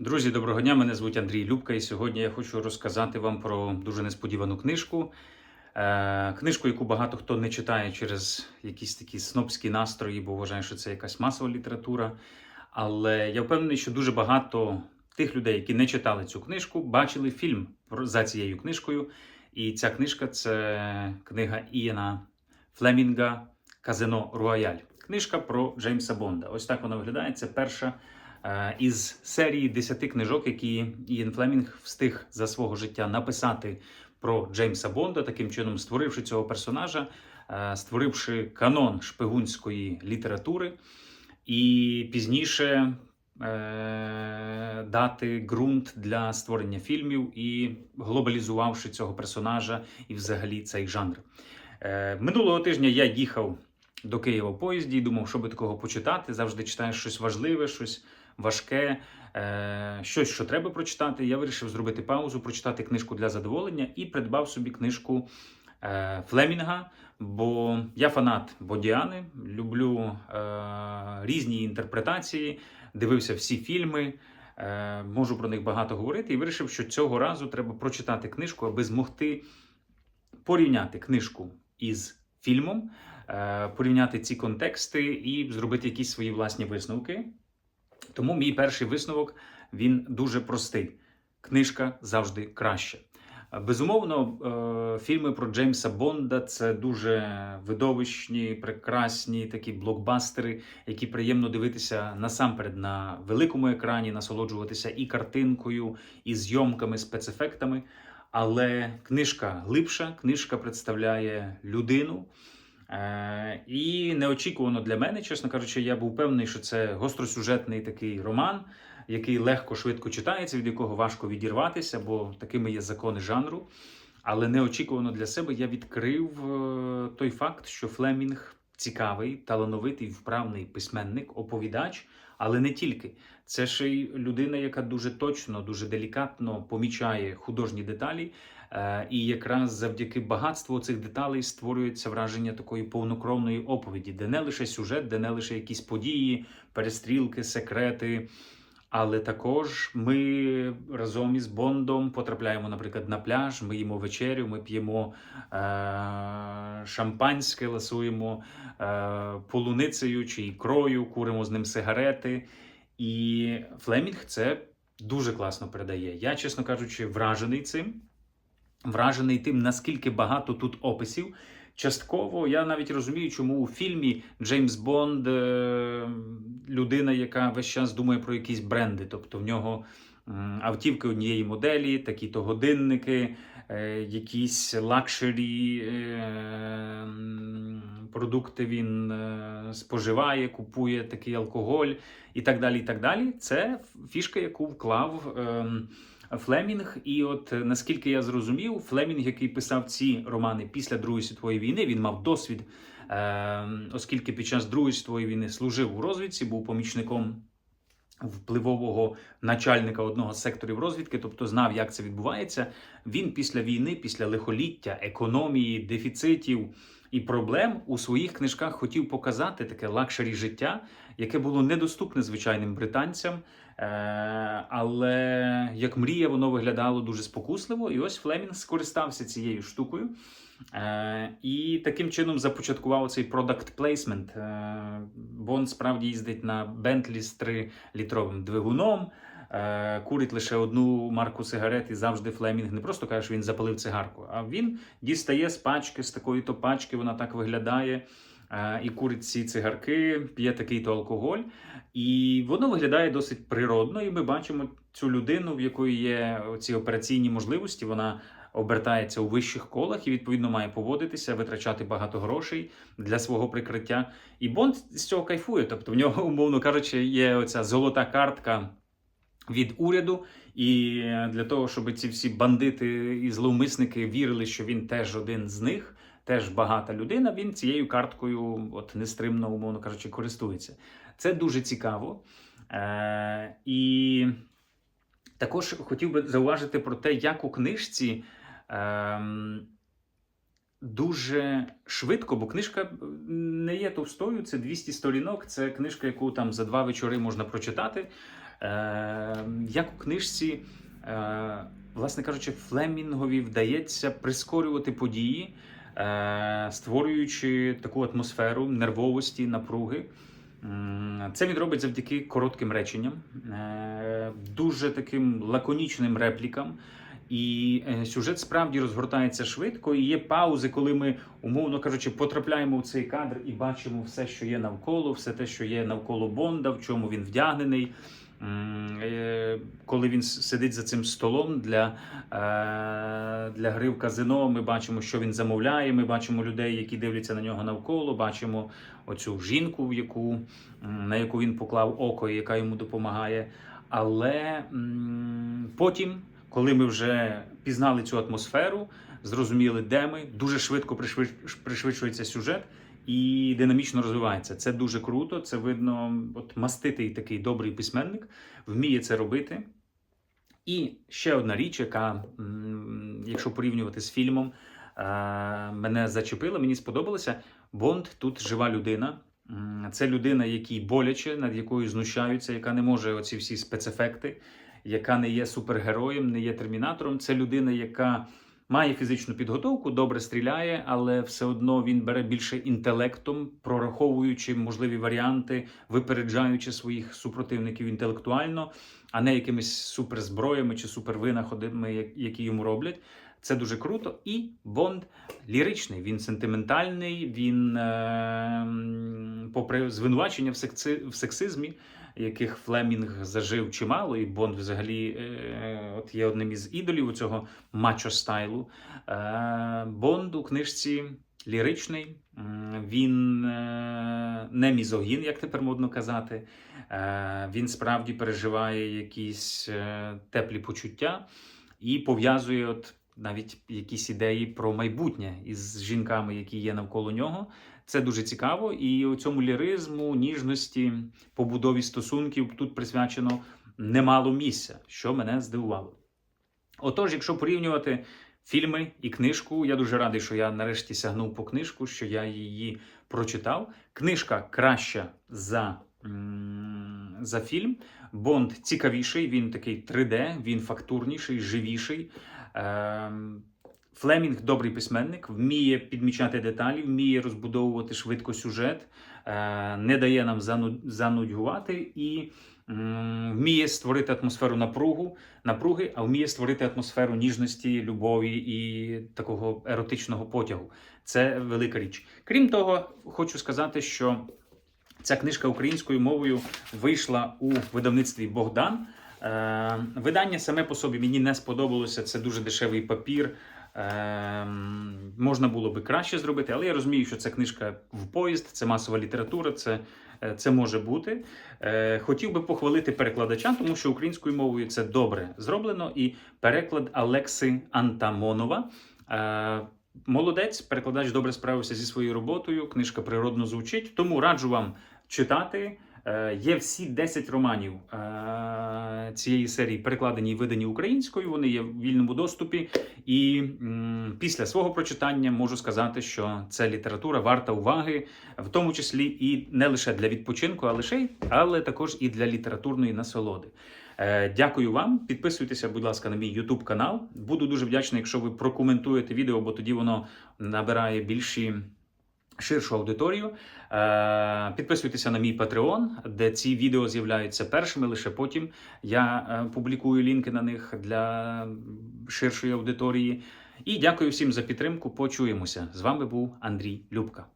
Друзі, доброго дня! Мене звуть Андрій Любка, і сьогодні я хочу розказати вам про дуже несподівану книжку. Е, книжку, яку багато хто не читає через якісь такі снобські настрої, бо вважає, що це якась масова література. Але я впевнений, що дуже багато тих людей, які не читали цю книжку, бачили фільм за цією книжкою. І ця книжка це книга Ієна Флемінга Казино Руаяль. Книжка про Джеймса Бонда. Ось так вона виглядає. Це перша із серії 10 книжок, які Ієн Флемінг встиг за свого життя написати про Джеймса Бонда, таким чином створивши цього персонажа, е, створивши канон шпигунської літератури, і пізніше е, дати ґрунт для створення фільмів і глобалізувавши цього персонажа і взагалі цей жанр. Е, Минулого тижня я їхав до Києва в поїзді і думав, що би такого почитати. Завжди читаєш щось важливе, щось важке, е, щось, що треба прочитати. Я вирішив зробити паузу, прочитати книжку для задоволення і придбав собі книжку е, Флемінга. Бо я фанат Бодіани, люблю е, різні інтерпретації, дивився всі фільми, можу про них багато говорити. І вирішив, що цього разу треба прочитати книжку, аби змогти порівняти книжку із фільмом, порівняти ці контексти і зробити якісь свої власні висновки. Тому мій перший висновок він дуже простий: книжка завжди краще. Безумовно, е, фільми про Джеймса Бонда це дуже видовищні, прекрасні такі блокбастери, які приємно дивитися насамперед на великому екрані, насолоджуватися і картинкою, і зйомками, спецефектами. Але книжка глибша, книжка представляє людину. Е, і неочікувано для мене, чесно кажучи, я був певний, що це гостросюжетний такий роман, який легко, швидко читається, від якого важко відірватися, бо такими є закони жанру. Але неочікувано для себе я відкрив е, той факт, що Флемінг цікавий, талановитий, вправний письменник, оповідач, але не тільки. Це ще й людина, яка дуже точно, дуже делікатно помічає художні деталі. Е, І якраз завдяки багатству цих деталей створюється враження такої повнокровної оповіді, де не лише сюжет, де не лише якісь події, перестрілки, секрети. Але також ми разом із Бондом потрапляємо, наприклад, на пляж. Ми їмо вечерю, ми п'ємо е- шампанське, ласуємо е- полуницею чи ікрою, куримо з ним сигарети. І Флемінг це дуже класно передає. Я, чесно кажучи, вражений цим. Вражений тим, наскільки багато тут описів. Частково я навіть розумію, чому у фільмі Джеймс Бонд е, людина, яка весь час думає про якісь бренди. Тобто в нього автівки однієї моделі, такі-то годинники, е, якісь лакшері е, продукти він е, споживає, купує такий алкоголь і так далі. і так далі. Це фішка, яку вклав. ем, Флемінг, і от е, наскільки я зрозумів, Флемінг, який писав ці романи після Другої світової війни, він мав досвід, е, оскільки під час Другої світової війни служив у розвідці, був помічником впливового начальника одного з секторів розвідки, тобто знав, як це відбувається. Він після війни, після лихоліття, економії, дефіцитів і проблем у своїх книжках хотів показати таке лакшері життя, яке було недоступне звичайним британцям. Е, але як мрія, воно виглядало дуже спокусливо. І ось Флемінг скористався цією штукою. Е, і таким чином започаткував цей product placement. Е, Бонд справді їздить на Bentley з 3-літровим двигуном. е, Курить лише одну марку сигарет і завжди Флемінг не просто каже, що він запалив цигарку, а він дістає з пачки, з такої то пачки, вона так виглядає. І курить ці цигарки, п'є такий-то алкоголь. І воно виглядає досить природно, і ми бачимо цю людину, в якої є ці операційні можливості. Вона обертається у вищих колах і відповідно має поводитися, витрачати багато грошей для свого прикриття. І Бонд з цього кайфує. Тобто в нього, умовно кажучи, є оця золота картка від уряду. І для того, щоб ці всі бандити і зловмисники вірили, що він теж один з них. Теж багата людина, він цією карткою, от нестримно, умовно кажучи, користується. Це дуже цікаво. Е, і також хотів би зауважити про те, як у книжці е, дуже швидко, бо книжка не є товстою, це 200 сторінок. Це книжка, яку там за два вечори можна прочитати. Е, як у книжці, е, власне кажучи, Флемінгові вдається прискорювати події, е, створюючи таку атмосферу нервовості, напруги. Це він робить завдяки коротким реченням, е, дуже таким лаконічним реплікам. І е, сюжет справді розгортається швидко, і є паузи, коли ми, умовно кажучи, потрапляємо в цей кадр і бачимо все, що є навколо, все те, що є навколо Бонда, в чому він вдягнений. Е, Коли він сидить за цим столом для, е, для гри в казино, ми бачимо, що він замовляє. Ми бачимо людей, які дивляться на нього навколо. Бачимо оцю жінку, яку, на яку він поклав око, і яка йому допомагає. Але потім, коли ми вже пізнали цю атмосферу, зрозуміли, де ми, дуже швидко пришвидш- пришвидшується сюжет і динамічно розвивається. Це дуже круто. Це видно, от маститий такий добрий письменник вміє це робити. І ще одна річ, яка, якщо порівнювати з фільмом, е, мене зачепила, мені сподобалося. Бонд тут жива людина. Це людина, якій боляче, над якою знущаються, яка не може оці всі спецефекти, яка не є супергероєм, не є термінатором. Це людина, яка має фізичну підготовку, добре стріляє, але все одно він бере більше інтелектом, прораховуючи можливі варіанти, випереджаючи своїх супротивників інтелектуально, а не якимись суперзброями чи супервинаходами, які йому роблять. Це дуже круто. І Бонд ліричний, він сентиментальний, він, е, попри звинувачення в сексизмі, яких Флемінг зажив чимало, і Бонд взагалі е, от є одним із ідолів у цього мачо стайлу. Е, Бонд у книжці ліричний, він е, не мізогін, як тепер модно казати. Е, Він справді переживає якісь е, теплі почуття і пов'язує от навіть якісь ідеї про майбутнє із жінками, які є навколо нього. Це дуже цікаво, і у цьому ліризму, ніжності, побудові стосунків тут присвячено немало місця, що мене здивувало. Отож, якщо порівнювати фільми і книжку, я дуже радий, що я нарешті сягнув по книжку, що я її прочитав. Книжка краща за, за фільм. Бонд цікавіший, він такий 3D, він фактурніший, живіший. Ем, Флемінг добрий письменник, вміє підмічати деталі, вміє розбудовувати швидко сюжет, е, не дає нам занудьгувати і вміє створити атмосферу напругу, напруги, а вміє створити атмосферу ніжності, любові і такого еротичного потягу. Це велика річ. Крім того, хочу сказати, що ця книжка українською мовою вийшла у видавництві Богдан. Е, видання саме по собі мені не сподобалося. Це дуже дешевий папір. Е, можна було би краще зробити, але я розумію, що це книжка в поїзд, це масова література, це, е, це може бути. Хотів би похвалити перекладача, тому що українською мовою це добре зроблено. І переклад Алекси Антамонова. Молодець, перекладач добре справився зі своєю роботою. Книжка природно звучить, тому раджу вам читати. Е, Є всі 10 романів е, цієї серії перекладені і видані українською. Вони є в вільному доступі. І після свого прочитання можу сказати, що ця література варта уваги, в тому числі і не лише для відпочинку, а лише але також і для літературної насолоди. Е, Дякую вам. Підписуйтеся, будь ласка, на мій YouTube канал. Буду дуже вдячний, якщо ви прокоментуєте відео, бо тоді воно набирає більші ширшу аудиторію. Е, Підписуйтеся на мій Patreon, де ці відео з'являються першими. Лише потім я е, публікую лінки на них для ширшої аудиторії. І дякую всім за підтримку. Почуємося. З вами був Андрій Любка.